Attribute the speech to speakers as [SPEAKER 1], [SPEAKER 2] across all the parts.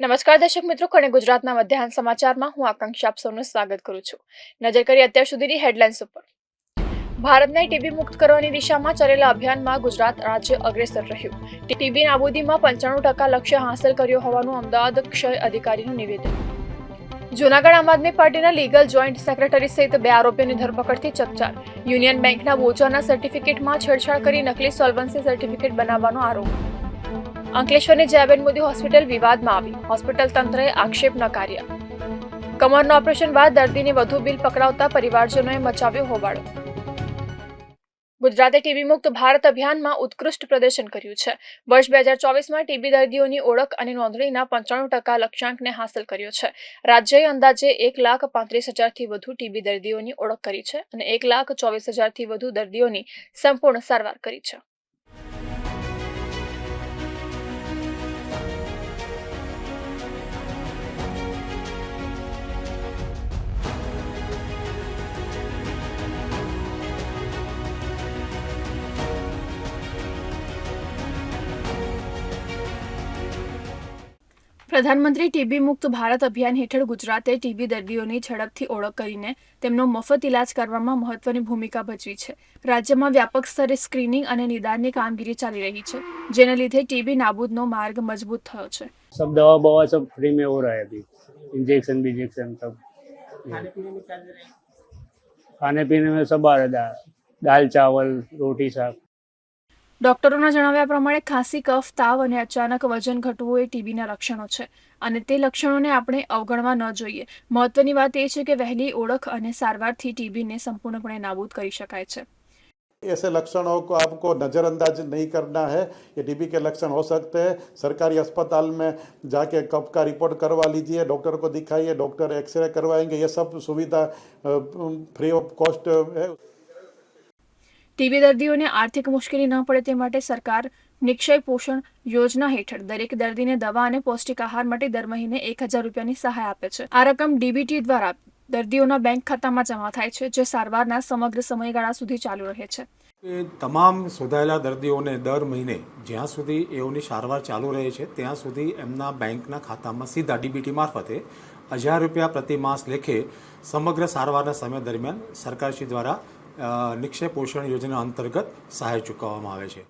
[SPEAKER 1] નમસ્કાર દર્શક મિત્રો કણે ગુજરાતના મધ્યાહન સમાચારમાં હું આકાંક્ષા આપ સૌનું સ્વાગત કરું છું. નજર કરી અત્યાર સુધીની હેડલાઇન્સ ઉપર. ભારતને ટીબી મુક્ત કરવાની દિશામાં ચાલેલા અભિયાનમાં ગુજરાત રાજ્ય અગ્રેસર રહ્યું. ટીબી નાબૂદીમાં પંચાણું ટકા લક્ષ્ય હાંસલ કર્યો હોવાનું અમદાવાદ ક્ષય અધિકારીનું નિવેદન. જૂનાગઢ આમ આદમી પાર્ટીના લીગલ જોઈન્ટ સેક્રેટરી સહિત બે આરોપીઓની ધરપકડથી ચકચાર. યુનિયન બેંકના બોજાના સર્ટિફિકેટમાં છેડછાડ કરી નકલી સોલ્વન્સી સર્ટિફિકેટ બનાવવાનો આરોપ. અંકલેશ્વરની જયાબેન મોદી હોસ્પિટલ વિવાદમાં આવી. હોસ્પિટલ તંત્રએ આક્ષેપ નકાર્યા કમરનું ઓપરેશન બાદ દર્દીને વધુ બિલ પકડાવતા પરિવારજનોએ મચાવ્યો હોબાળો. ગુજરાતે ટીબી મુક્ત ભારત અભિયાનમાં ઉત્કૃષ્ટ પ્રદર્શન કર્યું છે. વર્ષ બે હજાર ચોવીસમાં ટીબી દર્દીઓની ઓળખ અને નોંધણીના પંચાણું ટકા લક્ષ્યાંકને હાંસલ કર્યો છે. રાજ્યએ અંદાજે એક લાખ પાંત્રીસ હજારથી વધુ ટીબી દર્દીઓની ઓળખ કરી છે અને એક લાખ ચોવીસ હજારથી વધુ દર્દીઓની સંપૂર્ણ સારવાર કરી છે. પ્રધાનમંત્રી ટીબી મુક્ત ભારત અભિયાન હેઠળ ગુજરાતે ટીબી દર્દીઓની ઝડપથી ઓળખ કરીને તેમનો મફત ઇલાજ કરવામાં મહત્વની ભૂમિકા ભજવી છે રાજ્યમાં વ્યાપક સ્તરે સ્ક્રીનિંગ અને નિદાનની કામગીરી ચાલી રહી છે જેને લીધે ટીબી નાબૂદનો માર્ગ મજબૂત થયો છે
[SPEAKER 2] सब दवा बवा सब फ्री में हो रहा है अभी इंजेक्शन विजेक्शन सब
[SPEAKER 3] खाने पीने में क्या दे रहे हैं
[SPEAKER 2] खाने पीने में सब आ रहा है दाल दाल चावल रोटी शाक
[SPEAKER 1] ડોક્ટરોના જણાવ્યા પ્રમાણે ખાંસી કફ તાવ અને અચાનક વજન ઘટવું એ ટીબીના લક્ષણો છે અને તે લક્ષણોને આપણે અવગણવા ન જોઈએ મહત્વની વાત એ છે કે વહેલી ઓળખ અને સારવારથી ટીબીને સંપૂર્ણપણે નાબૂદ કરી શકાય છે
[SPEAKER 4] ऐसे लक्षणों को आपको नज़रअंदाज नहीं करना है ये टीबी के लक्षण हो सकते हैं सरकारी अस्पताल में जाके कब का रिपोर्ट करवा लीजिए डॉक्टर को दिखाइए डॉक्टर एक्सरे करवाएंगे ये सब सुविधा फ्री ऑफ कॉस्ट है
[SPEAKER 1] ટીબી દર્દીઓને આર્થિક મુશ્કેલી ન પડે તે માટે સરકાર નિક્ષય પોષણ યોજના હેઠળ દરેક દર્દીને દવા અને પૌષ્ટિક આહાર માટે દર મહિને એક હજાર રૂપિયાની સહાય આપે છે. આ રકમ ડીબીટી દ્વારા દર્દીઓના બેંક ખાતામાં જમા થાય છે, જે સારવારના સમગ્ર સમયગાળા સુધી ચાલુ રહે છે.
[SPEAKER 5] તમામ શોધાયેલા દર્દીઓને દર મહિને જ્યાં સુધી એઓની સારવાર ચાલુ રહે છે, ત્યાં સુધી એમના બેંકના ખાતામાં સીધા ડીબીટી મારફતે હજાર રૂપિયા પ્રતિ માસ લેખે સમગ્ર સારવારના સમય દરમિયાન સરકારશ્રી દ્વારા અ, નિક્ષય પોષણ યોજના અંતર્ગત સહાય ચૂકવવામાં આવે છે.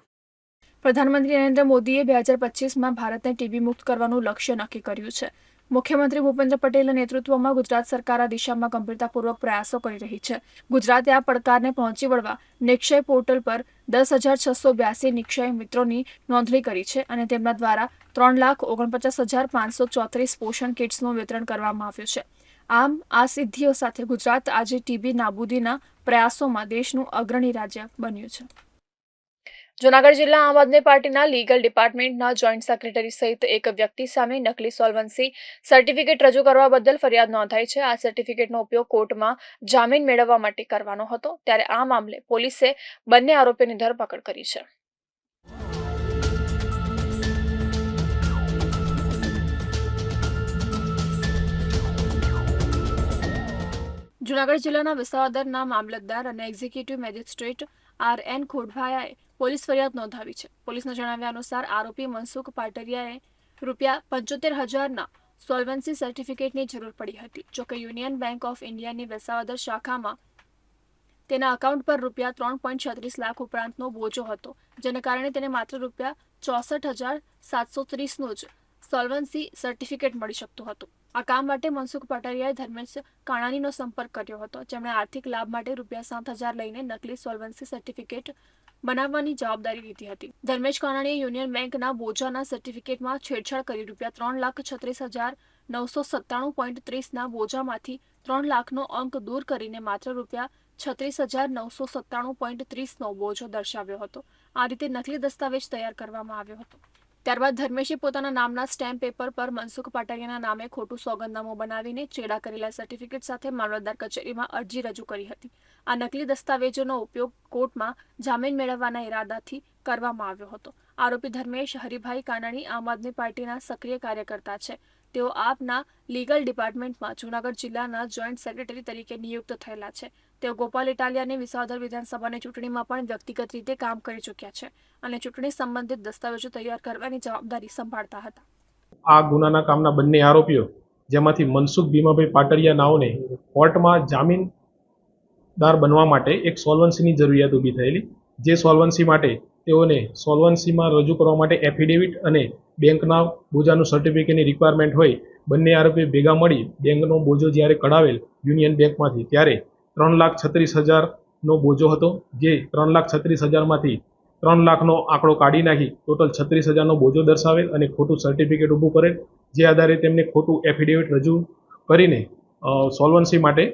[SPEAKER 1] પ્રધાનમંત્રી નરેન્દ્ર મોદીએ બે હજાર પચીસમાં ભારતને ટીબી મુક્ત કરવાનું લક્ષ્ય નક્કી કર્યું છે. મુખ્યમંત્રી ભૂપેન્દ્ર પટેલના નેતૃત્વમાં ગુજરાત સરકાર આ દિશામાં ગંભીરતાપૂર્વક પ્રયાસો કરી રહી છે. ગુજરાતે આ પડકારને પહોંચી વળવા નિક્ષય પોર્ટલ પર દસ હજાર છસો બ્યાસી નિક્ષય મિત્રોની નોંધણી કરી છે અને તેમના દ્વારા ત્રણ લાખ ઓગણપચાસ હજાર પાંચસો ચોત્રીસ પોષણ કિટ્સનું વિતરણ કરવામાં આવ્યું છે. આમ, આ સિદ્ધિઓ સાથે ગુજરાત આજે ટીબી નાબૂદીના પ્રયાસોમાં દેશનું અગ્રણી રાજ્ય બન્યું છે. જૂનાગઢ જિલ્લા આમ આદમી પાર્ટીના લીગલ ડિપાર્ટમેન્ટના જોઈન્ટ સેક્રેટરી સહિત એક વ્યક્તિ સામે નકલી સોલ્વન્સી સર્ટિફિકેટ રજૂ કરવા બદલ ફરિયાદ નોંધાઈ છે. આ સર્ટિફિકેટનો ઉપયોગ કોર્ટમાં જામીન મેળવવા માટે કરવાનો હતો, ત્યારે આ મામલે પોલીસે બંને આરોપીઓની ધરપકડ કરી છે. જૂનાગઢ જિલ્લાના વિસાવદરના મામલતદાર અને એક્ઝિક્યુટિવ મેજિસ્ટ્રેટ આર એન ખોડભાયાએ પોલીસ ફરિયાદ નોંધાવી છે. પોલીસના જણાવ્યા અનુસાર આરોપી મનસુખ પાટરિયાએ રૂપિયા પંચોતેર હજારના સોલ્વન્સી સર્ટિફિકેટની જરૂર પડી હતી. જોકે યુનિયન બેંક ઓફ ઇન્ડિયાની વિસાવદર શાખામાં તેના એકાઉન્ટ પર રૂપિયા ત્રણ પોઈન્ટ છત્રીસ લાખ ઉપરાંતનો બોજો હતો, જેને કારણે તેને માત્ર રૂપિયા ચોસઠ હજાર સાતસો ત્રીસનું જ સોલ્વન્સી સર્ટિફિકેટ મળી શકતું હતું. આ કામ માટે મનસુખ પટારિયાએ ધર્મેશ કાણાનીનો સંપર્ક કર્યો હતો. જેમણે આર્થિક લાભ માટે રૂપિયા સાત હજાર લઈને નકલી સોલ્વન્સી સર્ટિફિકેટ બનાવવાની જવાબદારી લીધી હતી. ધર્મેશ કાણાણીએ યુનિયન બેંકના બોજાના સર્ટિફિકેટમાં છેડછાડ કરી રૂપિયા ત્રણ લાખ છત્રીસ હજાર નવસો સત્તાણું પોઈન્ટ ત્રીસના બોજામાંથી ત્રણ લાખનો અંક દૂર કરીને માત્ર રૂપિયા છત્રીસ હજાર નવસો સત્તાણું પોઈન્ટ ત્રીસનો બોજો દર્શાવ્યો હતો. આ રીતે નકલી દસ્તાવેજ તૈયાર કરવામાં આવ્યો હતો. ત્યારબાદ ધર્મેશે પોતાના નામના સ્ટેમ્પ પેપર પર મનસુખ પાટરિયાના નામે ખોટું સોગંદનામું બનાવીને ચેડા કરેલા સર્ટિફિકેટ સાથે મામલતદાર કચેરીમાં અરજી રજૂ કરી હતી. આ નકલી દસ્તાવેજોનો ઉપયોગ કોર્ટમાં જામીન મેળવવાના ઈરાદાથી કરવામાં આવ્યો હતો. આરોપી ધર્મેશ, હરિભાઈ કાનાણી આમ આદમી પાર્ટીના સક્રિય કાર્યકર્તા છે. તેઓ આપના લીગલ ડિપાર્ટમેન્ટમાં જૂનાગઢ જિલ્લાના જોઈન્ટ સેક્રેટરી તરીકે નિયુક્ત થયેલા છે. તેઓ ગોપાલ ઇટાલિયાની વિસાવદર વિધાનસભાની ચૂંટણીમાં પણ વ્યક્તિગત રીતે કામ કરી ચૂક્યા છે અને ચૂંટણી સંબંધિત દસ્તાવેજો તૈયાર કરવાની જવાબદારી સંભાળતા હતા.
[SPEAKER 6] આ ગુનાના કામના બંને આરોપીઓ, જેમાંથી મનસુખ ભીમાભાઈ પાટડિયા નાઓને કોર્ટમાં જામીનદાર બનવા માટે એક સોલ્વન્સીની જરૂરિયાત ઊભી થયેલી, જે સોલ્વન્સી માટે તેઓને સોલ્વન્સીમાં રજૂ કરવા માટે એફિડેવિટ અને બેંકના બોજાનું સર્ટિફિકેટની રિક્વાયરમેન્ટ હોય, બંને આરોપીઓ ભેગા મળી બેંકનો બોજો જ્યારે કઢાવેલ યુનિયન બેંકમાંથી, ત્યારે ત્રણ લાખ છત્રીસ હજારનો બોજો હતો. જે ત્રણ લાખ છત્રીસ હજારમાંથી ત્રણ લાખનો આંકડો કાઢી નાખી, ટોટલ છત્રીસ હજારનો બોજો દર્શાવેલ અને ખોટું સર્ટિફિકેટ ઊભું કરેલ, જે આધારે તેમને ખોટું એફિડેવિટ રજૂ કરીને સોલ્વન્સી માટે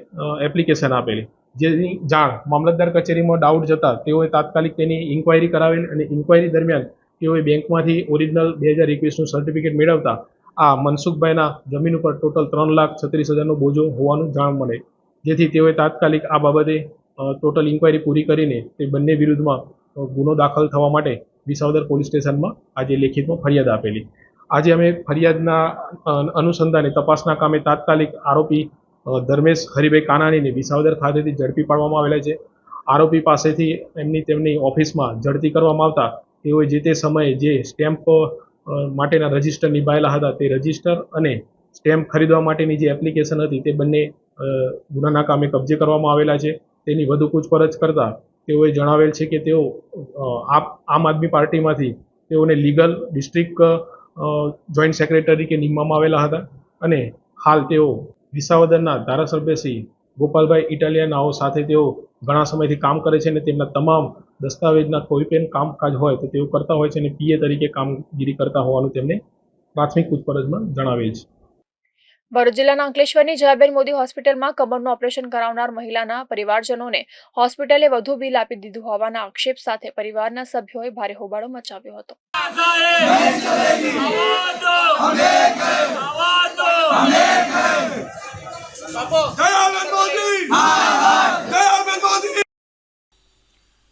[SPEAKER 6] એપ્લિકેશન આપેલી. જેની જાણ મામલતદાર કચેરીમાં ડાઉટ જતાં તેઓએ તાત્કાલિક તેની ઇન્ક્વાયરી કરાવેલ અને ઇન્ક્વાયરી દરમિયાન તેઓએ બેંકમાંથી ઓરિજિનલ બે હજાર એકવીસનું સર્ટિફિકેટ મેળવતા આ મનસુખભાઈના જમીન ઉપર ટોટલ ત્રણ લાખ છત્રીસ હજારનો બોજો હોવાનું જાણ મળે. જેથી તેઓએ તાત્કાલિક આ બાબતે ટોટલ ઇન્ક્વાયરી પૂરી કરીને તે બંને વિરુદ્ધમાં ગુનો દાખલ થવા માટે વિસાવદર પોલીસ સ્ટેશનમાં આજે લેખિતમાં ફરિયાદ આપેલી. આજે અમે ફરિયાદના અનુસંધાને તપાસના કામે તાત્કાલિક આરોપી ધર્મેશ હરિભાઈ કાનાણીને વિસાવદર ખાતેથી ઝડપી પાડવામાં આવેલા છે. આરોપી પાસેથી એમની તેમની ઓફિસમાં ઝડપી કરવામાં આવતા તેઓએ જે તે સમયે જે સ્ટેમ્પ માટેના રજિસ્ટર નિભાયેલા હતા તે રજિસ્ટર અને સ્ટેમ્પ ખરીદવા માટેની જે એપ્લિકેશન હતી તે બંને ગુનાના કામે કબજે કરવામાં આવેલા છે. તેની વધુ પૂછપરછ કરતા તેઓએ જણાવેલ છે કે તેઓ આમ આદમી પાર્ટીમાંથી તેઓને લીગલ ડિસ્ટ્રિક્ટ જોઈન્ટ સેક્રેટરી તરીકે નિમવામાં આવેલા હતા અને હાલ તેઓ વિસાવદરના ધારાસભ્ય શ્રી ગોપાલભાઈ ઇટાલિયાનાઓ સાથે તેઓ ઘણા સમયથી કામ કરે છે અને તેમના તમામ દસ્તાવેજના કોઈ પણ કામકાજ હોય તો તેઓ કરતા હોય છે અને પીએ તરીકે કામગીરી કરતા હોવાનું તેમને પ્રાથમિક પૂછપરછમાં જણાવેલ છે.
[SPEAKER 1] ભરૂચ જિલ્લાના અંકલેશ્વરની જયાબેન મોદી હોસ્પિટલમાં કમરનું ઓપરેશન કરાવનાર મહિલાના પરિવારજનોને હોસ્પિટલે વધુ બિલ આપી દીધું હોવાના આક્ષેપ સાથે પરિવારના સભ્યોએ ભારે હોબાળો મચાવ્યો હતો.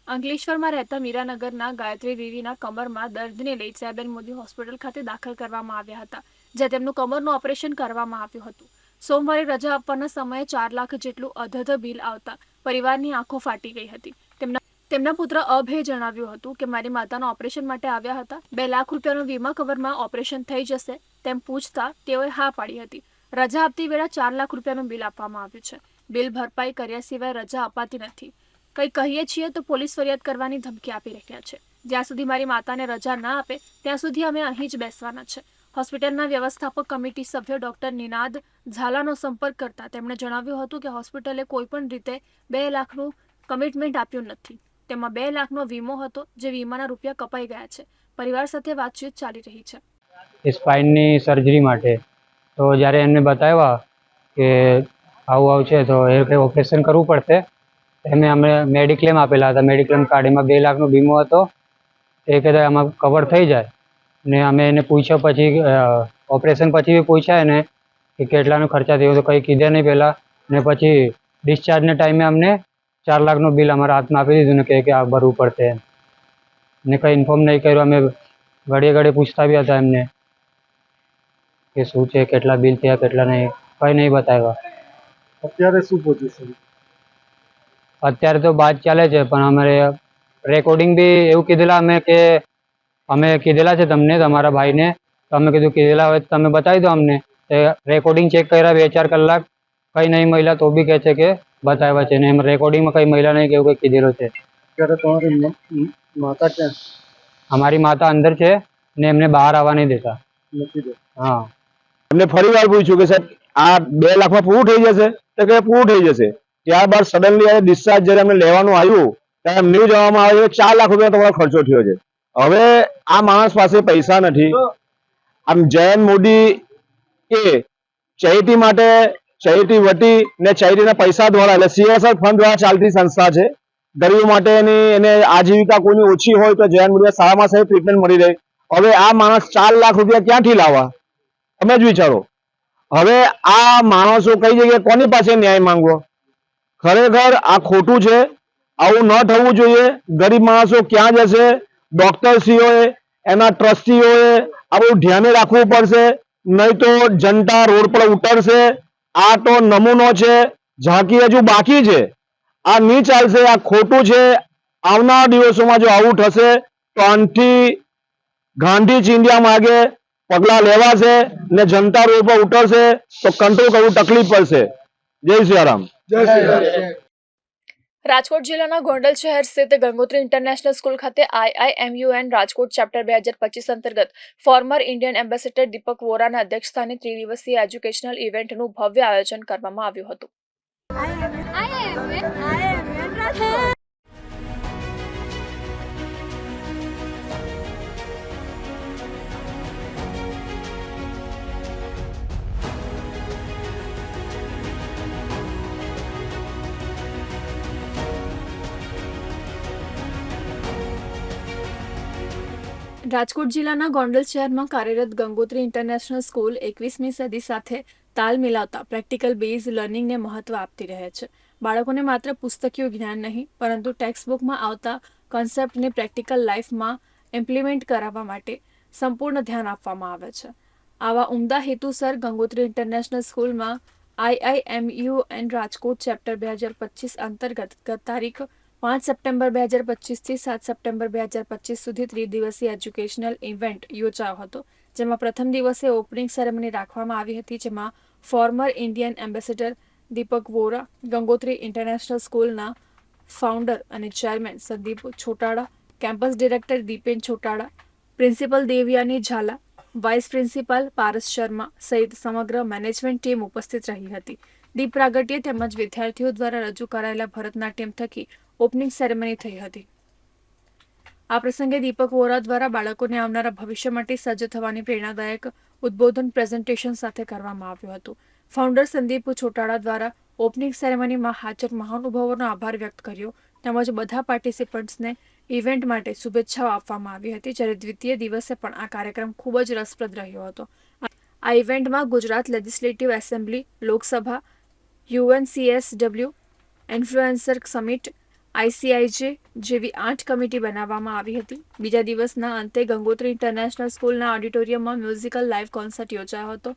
[SPEAKER 1] અંકલેશ્વરમાં રહેતા મીરાનગરના ગાયત્રી દેવીના કમરમાં દર્દને લઈ જયાબેન મોદી હોસ્પિટલ ખાતે દાખલ કરવામાં આવ્યા હતા. જ્યાં તેમનું કમરનું ઓપરેશન કરવામાં આવ્યું હતું. સોમવારે રજા આપવાના સમયે ચાર લાખ જેટલું અધધ બિલ આવતા પરિવારની આંખો ફાટી ગઈ હતી. તેમના તેમના પુત્ર અભે જણાવ્યું હતું કે, મારી માતાના ઓપરેશન માટે આવ્યા હતા. બે લાખ રૂપિયાનો વીમા કવરમાં ઓપરેશન થઈ જશે. તેમ પૂછતા તેઓએ હા પાડી હતી. રજા આપતી વેળા ચાર લાખ રૂપિયાનું બિલ આપવામાં આવ્યું છે. બિલ ભરપાઈ કર્યા સિવાય રજા અપાતી નથી. કંઈ કહીએ છીએ તો પોલીસ ફરિયાદ કરવાની ધમકી આપી રહ્યા છે. જ્યાં સુધી મારી માતાને રજા ના આપે, ત્યાં સુધી અમે અહીં જ બેસવાના છે. હોસ્પિટલના વ્યવસ્થાપક કમિટી સભ્ય ડોક્ટર નિનાદ ઝાલાનો સંપર્ક કરતા તેમણે જણાવ્યું હતું કે હોસ્પિટલે કોઈપણ રીતે બે લાખનું કમિટમેન્ટ આપ્યું નથી. તેમાં બે લાખનો વીમો હતો, જે વીમાના રૂપિયા કપાઈ ગયા છે. પરિવાર સાથે વાતચીત ચાલી રહી છે.
[SPEAKER 7] સ્પાઇનની સર્જરી માટે. તો જ્યારે એમને બતાવ્યા કે આવું આવું છે, તો એ કંઈ ઓપરેશન કરવું પડશે. એમને અમે મેડિક્લેમ આપેલા હતા. મેડિક્લેમ કાર્ડ એમાં બે લાખનો વીમો હતો. એ કહેતા આમાં કવર થઈ જાય. ને અમે એને પૂછ્યા પછી ઓપરેશન પછી બી પૂછ્યા એને કે કેટલાનો ખર્ચા થયો તો કંઈ કીધે નહીં પહેલાં. ને પછી ડિસ્ચાર્જના ટાઈમે અમને ચાર લાખનું બિલ અમારા હાથમાં આપી દીધું ને કે આ ભરવું પડશે એમ. ને કંઈ ઇન્ફોર્મ નહીં કર્યું અમે ઘડીએ ઘડીએ પૂછતા બી હતા એમને કે શું છે કેટલા બિલ થયા કેટલા નહીં કંઈ નહીં બતાવ્યા.
[SPEAKER 8] અત્યારે શું પોઝિશન
[SPEAKER 7] અત્યારે તો બાદ ચાલે છે પણ અમારે રેકોર્ડિંગ બી એવું કીધેલા અમે કે અમે કીધેલા છે તમને તમારા ભાઈને. તો અમે કીધું કીધેલા હોય તમે બતાવી દો અમને. રેકોર્ડિંગ ચેક કર્યા બે ચાર કલાક કઈ નહીં મહિલા તો બી કહે છે કે બતાવ્યા છે. ને એમ રેકોર્ડિંગમાં કંઈ મહિલા નહીં કેવું કંઈ કીધેલું છે.
[SPEAKER 8] તમારી માતા ક્યાં
[SPEAKER 7] અમારી માતા અંદર છે ને એમને બહાર આવવા નહીં દેતા. હા.
[SPEAKER 9] એમને ફરી વાર પૂછ્યું કે સાહેબ આ બે લાખમાં પૂરું થઈ જશે? તો કે પૂરું થઈ જશે. ત્યારબાદ સડનલી ડિસ્ચાર્જ જ્યારે અમને લેવાનું આવ્યું ત્યારે અમને જવામાં આવ્યું ચાર લાખ રૂપિયા તમારો ખર્ચો થયો છે. હવે આ માણસ પાસે પૈસા નથી. આમ જયંત મોદી એ ચૈતી માટે ચૈતી વટી ને ચૈતીના પૈસા દ્વારા એટલે સીએસઆર ફંડ દ્વારા ચાલતી સંસ્થા છે. ગરીબો માટેની એને આજીવિકા કોઈની ઓછી હોય તો જયંત મોદી સારામાં સારી ટ્રીટમેન્ટ મળી રહે. હવે આ માણસ ચાર લાખ રૂપિયા ક્યાંથી લાવવા? તમે જ વિચારો. હવે આ માણસો કઈ જગ્યાએ કોની પાસે ન્યાય માંગવો? ખરેખર આ ખોટું છે. આવું ન થવું જોઈએ. ગરીબ માણસો ક્યાં જશે? ડોક્ટરશ્રીઓએ એના ટ્રસ્ટીઓએ આ બધું ધ્યાને રાખવું પડશે. નહીં તો જનતા રોડ પર ઉતરશે. આ તો નમૂનો છે ઝાંકી હજુ બાકી છે. આ નહીં ચાલશે, આ ખોટું છે. આવનાર દિવસોમાં જો આવું થશે, તો આનથી ગાંધી ચિંધ્યા માગે પગલાં લેવાશે ને જનતા રોડ પર ઉતરશે, તો કંટ્રોલ કરવું તકલીફ પડશે. જય સિયારામ
[SPEAKER 1] રાજકોટ જિલ્લાના ગોંડલ શહેર સ્થિત ગંગોત્રી ઇન્ટરનેશનલ સ્કૂલ ખાતે આઈઆઈએમયુએન રાજકોટ ચેપ્ટર બે હજાર પચીસ અંતર્ગત ફોર્મર ઇન્ડિયન એમ્બેસેડર દીપક વોરાના અધ્યક્ષસ્થાને ત્રિદિવસીય એજ્યુકેશનલ ઇવેન્ટનું ભવ્ય આયોજન કરવામાં આવ્યું હતું. રાજકોટ જિલ્લાના ગોંડલ શહેરમાં કાર્યરત ગંગોત્રી ઇન્ટરનેશનલ સ્કૂલ એકવીસમી સદી સાથે તાલ મિલાવતા પ્રેક્ટિકલ બેઝ લર્નિંગને મહત્વ આપતી રહે છે. બાળકોને માત્ર પુસ્તકીય જ્ઞાન નહીં, પરંતુ ટેક્સ્ટબુકમાં આવતા કોન્સેપ્ટને પ્રેક્ટિકલ લાઈફમાં ઇમ્પ્લિમેન્ટ કરાવવા માટે સંપૂર્ણ ધ્યાન આપવામાં આવે છે. આવા ઉમદા હેતુસર ગંગોત્રી ઇન્ટરનેશનલ સ્કૂલમાં આઈઆઈએમયુ એન્ડ રાજકોટ ચેપ્ટર બે હજાર પચીસ અંતર્ગત ગત તારીખ પાંચ સપ્ટેમ્બર બે હજાર પચીસથી સાત સપ્ટેમ્બર બે હજાર પચીસ સુધી ત્રિદિવસીય એજ્યુકેશનલ ઇવેન્ટ યોજાયો હતો, જેમાં પ્રથમ દિવસે ઓપનિંગ સેરેમની રાખવામાં આવી હતી, જેમાં former Indian ambassador Deepak Vora, Gangotri international સ્કૂલના ફાઉન્ડર અને chairman Sandeep Chhotada, campus director Deepen Chhotada, principal Devyani Zala, vice principal Paras Sharma સહિત સમગ્ર મેનેજમેન્ટ ટીમ ઉપસ્થિત રહી હતી. દીપ પ્રાગટ્ય તેમજ વિદ્યાર્થીઓ દ્વારા રજૂ કરાયેલા ભરતનાટ્યમ થકી ઓપનિંગ સેરેમની થઈ હતી. આ પ્રસંગે દીપક વોરા દ્વારા બાળકોને આવનારા ભવિષ્ય માટે સજ્જ થવાની પ્રેરણાદાયક ઉદ્બોધન પ્રેઝન્ટેશન સાથે કરવામાં આવ્યું હતું. ફાઉન્ડર સંદીપ છોટાળા દ્વારા ઓપનિંગ સેરેમનીમાં હાજર મહાનુભાવોનો આભાર વ્યક્ત કર્યો. તેમજ બધા પાર્ટિસિપન્ટ્સને ઇવેન્ટ માટે શુભેચ્છાઓ આપવામાં આવી હતી. જ્યારે દ્વિતીય દિવસે પણ આ કાર્યક્રમ ખૂબ જ રસપ્રદ રહ્યો હતો. આ ઇવેન્ટમાં Gujarat legislative assembly Lok Sabha UNCSW influencer summit ICIJ જેવી આઠ કમિટી બનાવવામાં આવી હતી. બીજા દિવસના અંતે ગંગોત્રી ઇન્ટરનેશનલ સ્કૂલના ઓડિટોરિયમમાં મ્યુઝિકલ લાઇવ કોન્સર્ટ યોજાયો હતો.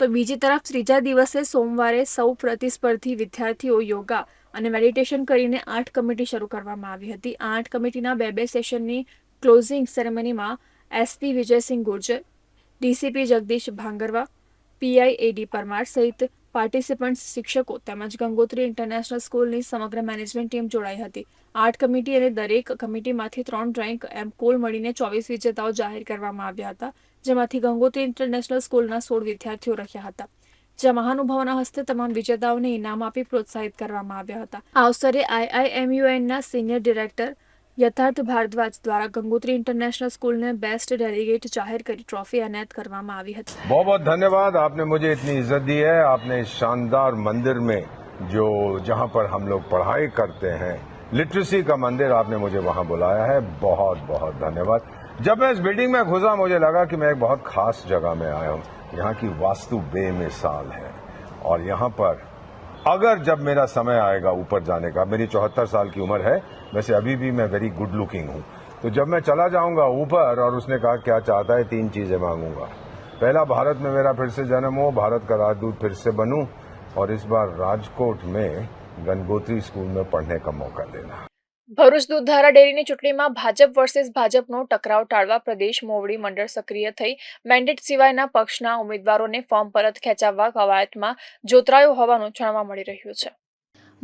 [SPEAKER 1] તો બીજી તરફ ત્રીજા દિવસે સોમવારે સૌ પ્રતિસ્પર્ધી વિદ્યાર્થીઓ યોગા અને મેડિટેશન કરીને આઠ કમિટી શરૂ કરવામાં આવી હતી. આઠ કમિટીના બે બે સેશનની closing સેરેમનીમાં SP Vijaysinh Gurjar DCP Jagdish Bhangarva PI AD Parmar સહિત પાર્ટિસિપન્ટ્સ શિક્ષકો તેમજ ગંગોત્રી ઇન્ટરનેશનલ સ્કૂલની સમગ્ર મેનેજમેન્ટ ટીમ જોડાઈ હતી. આઠ કમિટી અને દરેક કમિટીમાંથી ત્રણ રેન્ક એમ કુલ મળીને ચોવીસ વિજેતાઓ જાહેર કરવામાં આવ્યા હતા, જેમાંથી ગંગોત્રી ઇન્ટરનેશનલ સ્કૂલના સોળ વિદ્યાર્થીઓ રહ્યા હતા. જ્યાં મહાનુભાવોના હસ્તે તમામ વિજેતાઓને ઇનામ આપી પ્રોત્સાહિત કરવામાં આવ્યા હતા. આ અવસરે આઈઆઈએમયુએનના સિનિયર ડિરેક્ટર યથાર્થ ભારદ્વાજ દ્વારા ગંગોત્રી ઇન્ટરનેશનલ સ્કૂલને બેસ્ટ ડેલિગેટ જાહેર કરી ટ્રોફી એનાયત કરવામાં આવી હતી
[SPEAKER 10] बहुत बहुत धन्यवाद आपने मुझे इतनी इज्जत दी है आपने इस शानदार मंदिर में जो जहां पर हम लोग पढ़ाई करते हैं लिटरेसी का मंदिर आपने मुझे वहां बुलाया है बहुत बहुत धन्यवाद जब मैं इस बिल्डिंग में घुसा मुझे लगा कि मैं एक बहुत खास जगह में आया हूं यहाँ की वास्तु बेमिसाल है और यहाँ पर अगर जब मेरा समय आएगा ऊपर जाने का मेरी चौहत्तर साल की उम्र है वैसे अभी भी मैं वेरी गुड लुकिंग हूँ तो जब मैं चला जाऊंगा ऊपर और उसने कहा क्या चाहता है तीन चीजें मांगूंगा पहला भारत में मेरा फिर से जन्म हो भारत का राजदूत फिर से बनूं और इस बार राजकोट में गंगोत्री स्कूल में पढ़ने का मौका देना
[SPEAKER 1] ભરૂચ દૂધધારા ડેરીની ચૂંટણીમાં ભાજપ વર્સેસ ભાજપનો ટકરાવ ટાળવા પ્રદેશ મોવડી મંડળ સક્રિય થઈ મેન્ડેટ સિવાયના પક્ષના ઉમેદવારોને ફોર્મ પરત ખેંચાવવા કવાયતમાં જોતરાયો હોવાનું જાણવા મળી રહ્યું છે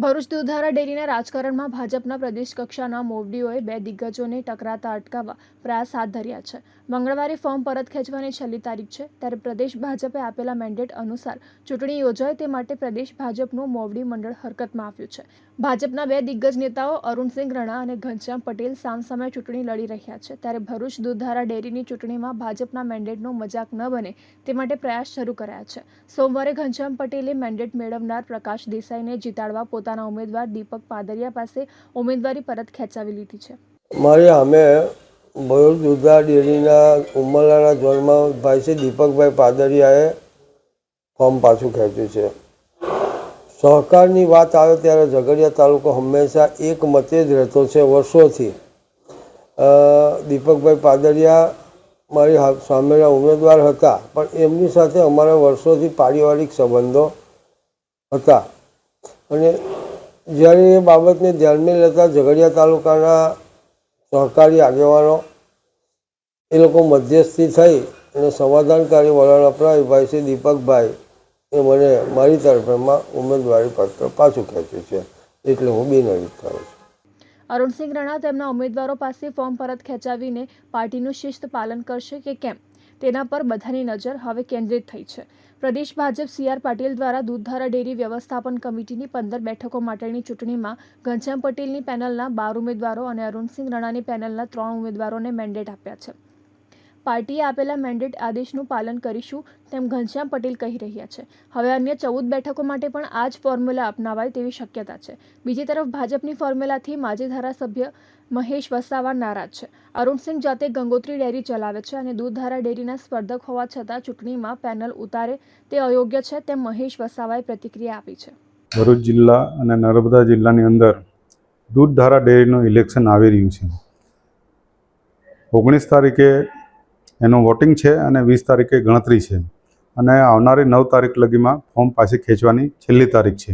[SPEAKER 1] ભરૂચ દુધારા ડેરીના રાજકારણમાં ભાજપના પ્રદેશ કક્ષાના મોવડીઓએ બે દિગ્ગજોને ટકરાતા અટકાવવા પ્રયાસ હાથ ધર્યા છે. મંગળવારે ફોર્મ પરત ખેંચવાની છેલ્લી તારીખ છે, ત્યારે પ્રદેશ ભાજપે આપેલા મેન્ડેટ અનુસાર ચૂંટણી યોજાય તે માટે પ્રદેશ ભાજપનું મોવડી મંડળ હરકતમાં આવ્યું છે. ભાજપના બે દિગ્ગજ નેતાઓ અરુણસિંહ રણા અને ઘનશ્યામ પટેલ સામસામે ચૂંટણી લડી રહ્યા છે. ત્યારે ભરૂચ દૂધધારા ડેરીની ચૂંટણીમાં ભાજપના મેન્ડેટનો મજાક ન બને તે માટે પ્રયાસ શરૂ કરાયા છે. સોમવારે ઘનશ્યામ પટેલે મેન્ડેટ મેળવનાર પ્રકાશ દેસાઈને જીતાડવા પોતાના ઉમેદવાર દીપક પાદરિયા પાસે ઉમેદવારી પરત ખેંચાવી લીધી છે.
[SPEAKER 11] મારી અમે ભરૂચ દૂધધારા ડેરીના ઉમરલાના ઝોનમાં ભાઈ છે દીપકભાઈ પાદરિયાએ ફોર્મ પાછું ખેંચ્યું છે. સહકારની વાત આવે ત્યારે ઝઘડિયા તાલુકો હંમેશા એક મતે જ રહેતો છે વર્ષોથી. દીપકભાઈ પાદરિયા મારી સામેના ઉમેદવાર હતા, પણ એમની સાથે અમારા વર્ષોથી પારિવારિક સંબંધો હતા. અને જ્યારે એ બાબતને ધ્યાનમાં લેતા ઝઘડિયા તાલુકાના સહકારી આગેવાનો એ લોકો મધ્યસ્થી થઈ અને સમાધાનકારી વલણ અપનાવી ભાઈ શ્રી દીપકભાઈ એ મને મારી તરફેણમાં ઉમેદવારી પત્ર પાછું ખેંચે છે, એટલે હું બિનહરીફ થયો છું.
[SPEAKER 1] અરુણસિંહ રાણા તેમના ઉમેદવારો પાસે ફોર્મ પરત ખેંચાવીને પાર્ટીનું શિસ્ત પાલન કરશે કે કેમ? તેના પર બધાની નજર હવે કેન્દ્રિત થઈ છે. પ્રદેશ ભાજપ સી આર પાટીલ દ્વારા દૂધધારા ડેરી વ્યવસ્થાપન કમિટીની પંદર બેઠકો માટેની ચૂંટણીમાં ઘનશ્યામ પટેલની પેનલના બાર ઉમેદવારો અને અરુણસિંહ રાણાની પેનલના ત્રણ ઉમેદવારોને મેન્ડેટ આપ્યા છે. પાર્ટીએ આપેલા મેન્ડેટ આદેશનું પાલન કરીશું તેમ ઘનશ્યામ પટેલ કહી રહ્યા છે. હવે અન્ય ચૌદ બેઠકો માટે પણ આ જ ફોર્મ્યુલા અપનાવાય તેવી શક્યતા છે. બીજી તરફ ભાજપની ફોર્મ્યુલાથી માજી ધારાસભ્ય મહેશ વસાવા નારાજ છે. અરુણસિંહ જાતે ગંગોત્રી ડેરી ચલાવે છે અને દૂધધારા ડેરીના સ્પર્ધક હોવા છતાં ચૂંટણીમાં પેનલ ઉતારે તે અયોગ્ય છે તેમ મહેશ વસાવાએ પ્રતિક્રિયા આપી છે.
[SPEAKER 12] ભરૂચ જિલ્લા અને નર્મદા જિલ્લાની અંદર દૂધધારા ડેરીનું ઇલેક્શન આવી રહ્યું છે. ઓગણીસ તારીખે એનું વોટિંગ છે અને વીસ તારીખે ગણતરી છે. અને આવનારી નવ તારીખ લગીમાં ફોર્મ પાછી ખેંચવાની છેલ્લી તારીખ છે.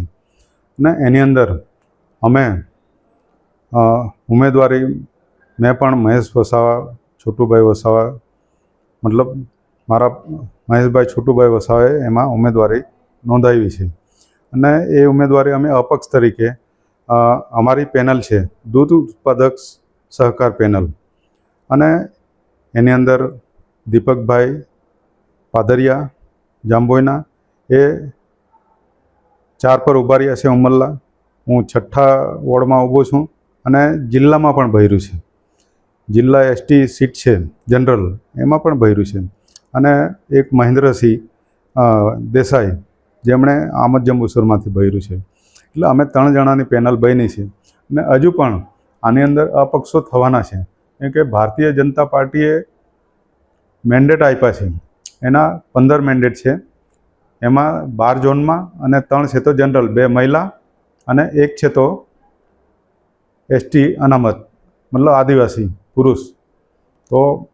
[SPEAKER 12] અને એની અંદર અમે ઉમેદવારી મેં પણ મહેશ વસાવા, છોટુભાઈ વસાવા, મતલબ મારા મહેશભાઈ છોટુભાઈ વસાવાએ એમાં ઉમેદવારી નોંધાવી છે. અને એ ઉમેદવારી અમે અપક્ષ તરીકે અમારી પેનલ છે, દૂધ ઉત્પાદક સહકાર પેનલ. અને એની અંદર દીપકભાઈ પાદરિયા, જાંબોયના, એ ચાર પર ઊભા રહ્યા છે ઉમરલા હું છઠ્ઠા વોર્ડમાં ઊભો છું અને જિલ્લામાં પણ ભર્યું છે. જિલ્લા એસટી સીટ છે, જનરલ, એમાં પણ ભર્યું છે. અને એક મહેન્દ્રસિંહ દેસાઈ, જેમણે આમદ જંબુસરમાંથી ભર્યું છે. એટલે અમે ત્રણ જણાની પેનલ બની છે. અને હજુ પણ આની અંદર અપક્ષો થવાના છે. કેમ કે ભારતીય જનતા પાર્ટીએ મેન્ડેટ આપ્યા છે. એના પંદર મેન્ડેટ છે. એમાં બાર ઝોનમાં અને ત્રણ છે તો જનરલ, બે મહિલા અને એક છે તો એસટી અનામત, મતલબ આદિવાસી, પુરુષ. તો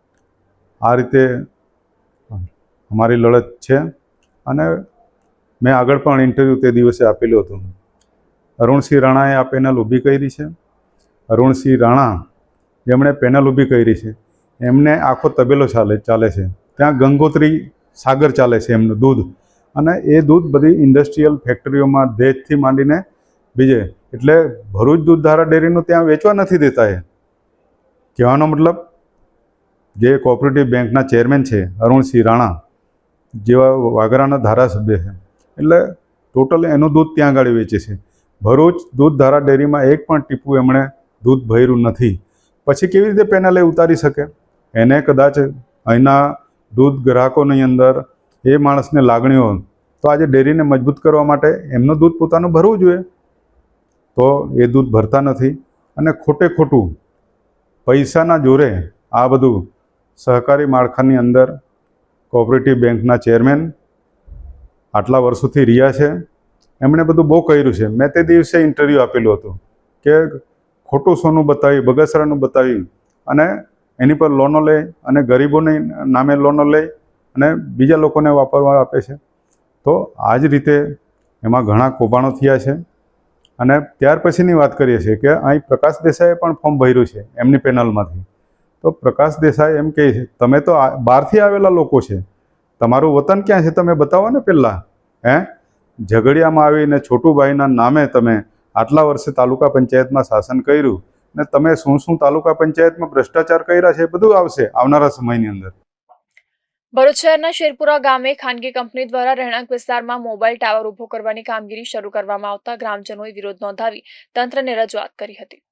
[SPEAKER 12] આ રીતે અમારી લડત છે અને મેં આગળ પણ ઇન્ટરવ્યૂ તે દિવસે આપેલું હતું. અરુણસિંહ રાણાએ આ પેનલ ઊભી કરી છે. અરુણસિંહ રાણા, જેમણે પેનલ ઊભી કરી છે. એમને આખો તબેલો ચાલે ચાલે છે. ત્યાં ગંગોત્રી સાગર ચાલે છે એમનું દૂધ. અને એ દૂધ બધી ઇન્ડસ્ટ્રીયલ ફેક્ટરીઓમાં દેશથી માંડીને બીજે. એટલે ભરૂચ દૂધધારા ડેરીનું ત્યાં વેચવા નથી દેતા એ. કહેવાનો મતલબ, જે કોઓપરેટિવ બેંકના ચેરમેન છે, અરુણસિંહ રાણા, જેવા વાગરાના ધારાસભ્ય છે. એટલે ટોટલ એનું દૂધ ત્યાં આગળ વેચે છે. ભરૂચ દૂધધારા ડેરીમાં એક પણ ટીપું એમણે દૂધ ભર્યું નથી. પછી કેવી રીતે પેનલે ઉતારી શકે? એને કદાચ અહીંના દૂધ ગ્રાહકોની અંદર એ માણસને લાગણીઓ તો આજે ડેરીને મજબૂત કરવા માટે એમનું દૂધ પોતાનું ભરવું જોઈએ. તો એ દૂધ ભરતા નથી અને ખોટે ખોટું પૈસાના જોરે આ બધું સહકારી માળખાની અંદર કોઓપરેટિવ બેંકના ચેરમેન આટલા વર્ષોથી રહ્યા છે. એમણે બધું બહુ કર્યું છે. મેં તે દિવસે ઇન્ટરવ્યૂ આપેલું હતું કે ખોટું સોનું બતાવી, બગસરાનું બતાવી અને એની પર લોનો લે અને ગરીબોને નામે લોનો લે અને બીજા લોકોને વાપરવા આપે છે. તો આ જ રીતે એમાં ઘણા કૌભાંડો થયા છે. અને ત્યાર પછીની વાત કરીએ છીએ કે અહીં પ્રકાશ દેસાઈએ પણ ફોર્મ ભર્યું છે એમની પેનલમાંથી. તો પ્રકાશ દેસાઈ એમ કહે છે, તમે તો બહારથી આવેલા લોકો છે. તમારું વતન ક્યાં છે તમે બતાવો ને પહેલાં? હે? ઝઘડિયામાં આવીને છોટુભાઈના નામે તમે આટલા વર્ષે તાલુકા પંચાયતમાં શાસન કર્યું. ને તમે શું શું તાલુકા પંચાયતમાં ભ્રષ્ટાચાર કર્યા છે બધું આવશે આવનારા સમયની અંદર.
[SPEAKER 1] ભરૂચ શહેરના શેરપુરા ગામે ખાનગી કંપની દ્વારા રહેણાંક વિસ્તારમાં મોબાઈલ ટાવર ઊભો કરવાની કામગીરી શરૂ કરવામાં આવતા ગ્રામજનોએ વિરોધ નોંધાવી તંત્રને રજૂઆત કરી હતી.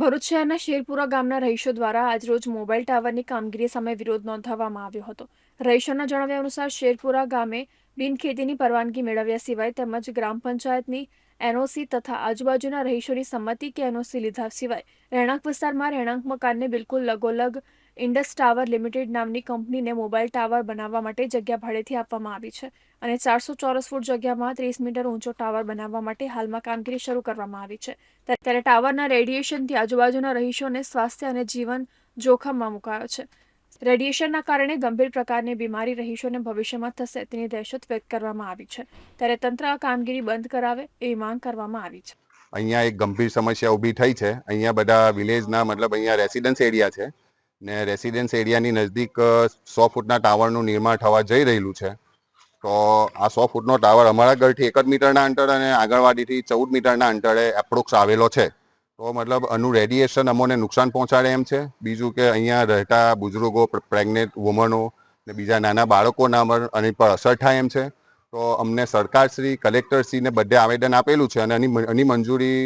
[SPEAKER 1] ભરૂચ શહેરના શેરપુરા ગામના રહીશો દ્વારા આજરોજ મોબાઈલ ટાવરની કામગીરી સામે વિરોધ નોંધાવવામાં આવ્યો હતો. રહીશોના જણાવ્યા અનુસાર શેરપુરા ગામે બિનખેતીની પરવાનગી મેળવ્યા સિવાય તેમજ ગ્રામ પંચાયતની એનઓસી તથા આજુબાજુના રહીશોની સંમતિ કે એનઓસી લીધા સિવાય રહેણાંક વિસ્તારમાં રહેણાંક મકાનને બિલકુલ લગોલગ ઇન્ડસ ટાવર લિમિટેડ નામની કંપનીને મોબાઈલ ટાવર બનાવવા માટે જગ્યા ભાડેથી આપવામાં આવી છે અને ચારસો ચોરસ ફૂટ જગ્યામાં ત્રીસ મીટર ઊંચો ટાવર બનાવવા માટે હાલમાં કામગીરી શરૂ કરવામાં આવી છે. ત્યારે ટાવરના રેડિયેશનથી આજુબાજુના રહીશોને સ્વાસ્થ્ય અને જીવન જોખમમાં મુકાયો છે. રેડિયેશનના કારણે ગંભીર પ્રકારની બીમારી રહીશોને ભવિષ્યમાં થશે તેની દહેશત વ્યક્ત કરવામાં આવી છે. ત્યારે તંત્ર આ કામગીરી બંધ કરાવે એવી માંગ કરવામાં આવી છે.
[SPEAKER 13] અહીંયા એક ગંભીર સમસ્યા ઊભી થઈ છે. અહીંયા બધા વિલેજના મતલબ અહીંયા રેસિડન્સ એરિયા છે ને રેસિડેન્સ એરિયાની નજદીક સો ફૂટના ટાવરનું નિર્માણ થવા જઈ રહેલું છે. તો આ સો ફૂટનો ટાવર અમારા ઘરથી એક જ મીટરના અંતર અને આંગણવાડીથી ચૌદ મીટરના અંતરે એપ્રોક્સ આવેલો છે. તો મતલબ આનું રેડિયેશન અમોને નુકસાન પહોંચાડે એમ છે. બીજું કે અહીંયા રહેતા બુઝુર્ગો પ્રેગ્નેન્ટ વુમનો ને બીજા નાના બાળકોના એની પર અસર થાય એમ છે. તો અમને સરકારશ્રી કલેક્ટરશ્રીને બધે આવેદન આપેલું છે અને એની એની મંજૂરી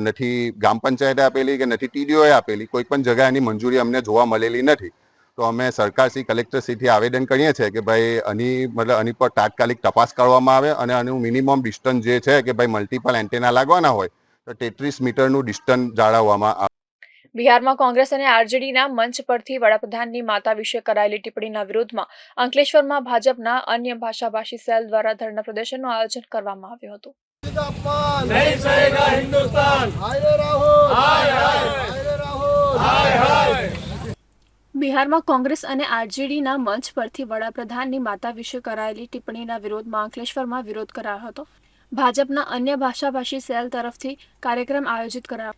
[SPEAKER 13] નથી ગ્રામ પંચાયતે આપેલી કે નથી, ટીડીઓએ આપેલી. કોઈ પણ જગ્યાએ એની મંજૂરી અમને જોવા મળેલી નથી. તો અમે સરકારશ્રી કલેક્ટરશ્રીથી આવેદન કરીએ છીએ કે ભાઈ આની, મતલબ આની પર તાત્કાલિક તપાસ કરવામાં આવે અને આનું મિનિમમ ડિસ્ટન્સ જે છે કે ભાઈ મલ્ટિપલ એન્ટેના લાગવાના હોય તેત્રીસ મીટરનું ડિસ્ટન્સ જાળવવામાં આવે
[SPEAKER 1] બિહારમાં કોંગ્રેસ અને આરજેડીના મંચ પરથી વડાપ્રધાનની માતા વિશે કરાયેલી ટિપ્પણીના વિરોધમાં અંકલેશ્વરમાં ભાજપના અન્ય ભાષાભાષી સેલ દ્વારા ધરણા પ્રદર્શનનું આયોજન કરવામાં આવ્યું હતું. બિહારમાં કોંગ્રેસ અને આરજેડીના મંચ પરથી વડાપ્રધાનની માતા વિશે કરાયેલી ટિપ્પણીના વિરોધમાં અંકલેશ્વરમાં વિરોધ કરાયો હતો. ભાજપના અન્ય ભાષાભાષી સેલ તરફથી કાર્યક્રમ આયોજિત કરાયો.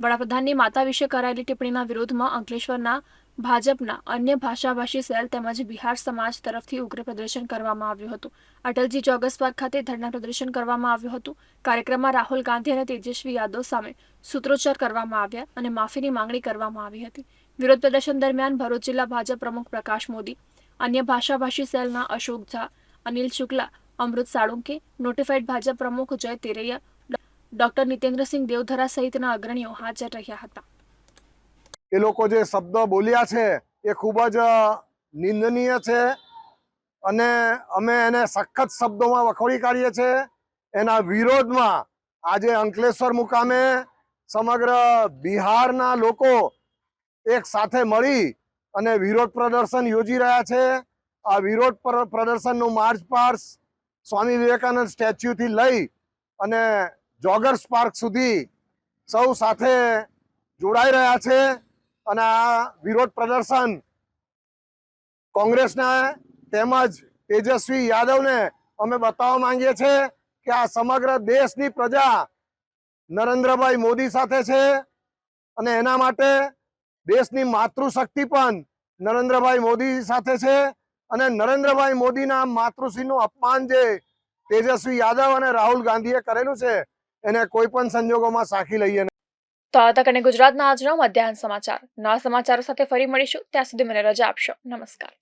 [SPEAKER 1] વડાપ્રધાનની માતા વિશે કરાયેલી ટિપ્પણીના વિરોધમાં અંકલેશ્વરના ભાજપના અન્ય ભાષાભાષી સેલ તેમજ બિહાર સમાજ તરફથી ઉગ્ર પ્રદર્શન કરવામાં આવ્યું હતું. અટલજી ચોગસ પાર્ક ખાતે ધરના પ્રદર્શન કરવામાં આવ્યું હતું. કાર્યક્રમમાં રાહુલ ગાંધી અને તેજસ્વી યાદવ સામે સૂત્રોચ્ચાર કરવામાં આવ્યા અને માફીની માંગણી કરવામાં આવી હતી. વિરોધ પ્રદર્શન દરમિયાન ભરૂચ જિલ્લા ભાજપ પ્રમુખ પ્રકાશ મોદી, અન્ય ભાષાભાષી સેલના અશોક ઝા, અનિલ શુક્લા અમૃત સાળુંકે નોટિફાઈડ ભાજપ પ્રમુખ જય તેરૈયા, ડોક્ટર નિતેન્દ્રસિંહ દેવધરા સહિતના અગ્રણીઓ હાજર રહ્યા હતા.
[SPEAKER 8] એ લોકો જે શબ્દ બોલ્યા છે, એ ખૂબ જ નિંદનીય છે અને અમે એને સખત શબ્દોમાં વખોડી કાઢીએ છીએ એના વિરોધમાં આજે અંકલેશ્વર મુકામે સમગ્ર બિહારના લોકો એક સાથે મળી અને વિરોધ પ્રદર્શન યોજી રહ્યા છે. આ વિરોધ પ્ર- પ્રદર્શનનું માર્ચ પાર્સ સ્વામી વિવેકાનંદ સ્ટેચ્યુથી લઈ અને જોગર્સ પાર્ક સુધી સૌ સાથે જોડાઈ રહ્યા છે. અને આ વિરોધ પ્રદર્શન કોંગ્રેસના તેમજ તેજસ્વી યાદવને અમે બતાવવા માંગીએ છીએ કે આ સમગ્ર દેશની પ્રજા નરેન્દ્રભાઈ મોદી સાથે છે અને એના માટે દેશની માતૃશક્તિ પણ નરેન્દ્રભાઈ મોદી સાથે છે. અને નરેન્દ્રભાઈ મોદીના માતૃશ્રીનું અપમાન જે તેજસ્વી યાદવ અને રાહુલ ગાંધીએ કરેલું છે, એને કોઈ પણ સંજોગોમાં સાખી લઈએ.
[SPEAKER 1] તો આ તક અને ગુજરાતના આજના મધ્યાહન સમાચાર. નવા સમાચારો સાથે ફરી મળીશું. ત્યાં સુધી મને રજા આપશો. નમસ્કાર.